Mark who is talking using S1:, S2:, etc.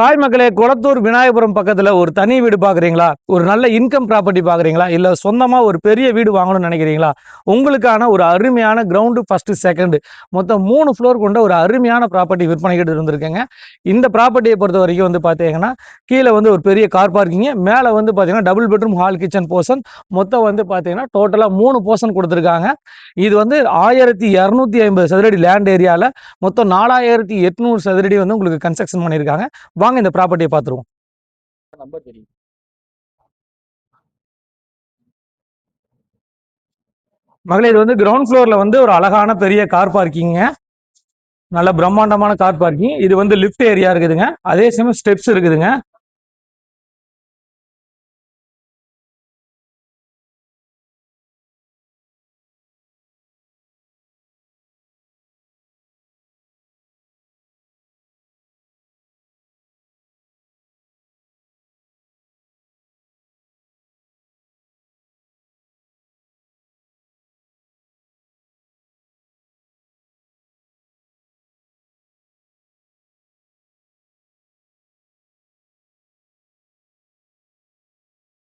S1: Hi மக்களே குளத்தூர் விநாயகபுரம் பக்கத்தில் ஒரு தனி வீடு பார்க்குறீங்களா ஒரு நல்ல இன்கம் ப்ராப்பர்ட்டி பார்க்குறீங்களா இல்லை சொந்தமாக ஒரு பெரிய வீடு வாங்கணும்னு நினைக்கிறீங்களா? உங்களுக்கான ஒரு அருமையான கிரவுண்டு ஃபஸ்ட்டு செகண்டு மொத்தம் மூணு ஃப்ளோர் கொண்ட ஒரு அருமையான ப்ராப்பர்ட்டி விற்பனைக்கிட்டு இருந்திருக்கேங்க. இந்த ப்ராப்பர்ட்டியை பொறுத்த வரைக்கும் வந்து பார்த்தீங்கன்னா கீழே வந்து ஒரு பெரிய கார் பார்க்கிங் மேலே வந்து பார்த்தீங்கன்னா double bedroom hall kitchen portion மொத்தம் வந்து பார்த்தீங்கன்னா டோட்டலாக மூணு போர்ஷன் கொடுத்துருக்காங்க. இது வந்து ஆயிரத்தி இரநூத்தி ஐம்பது சதுரடி லேண்ட் ஏரியாவில் மொத்தம் நாலாயிரத்தி எட்நூறு சதுரடி வந்து உங்களுக்கு கன்ஸ்ட்ரக்ஷன் பண்ணியிருக்காங்க. வாங்க இந்த ப்ராப்பர்ட்டியை பார்த்துருவோம்
S2: நம்பர் தெரியும்.
S1: மகளே இது வந்து கிரவுண்ட் ஃப்ளோர்ல வந்து ஒரு அழகான பெரிய கார் பார்க்கிங்க நல்ல பிரம்மாண்டமான கார் பார்க்கிங் இது வந்து லிஃப்ட் ஏரியா இருக்குதுங்க. அதே சமயம் ஸ்டெப்ஸ் இருக்குதுங்க.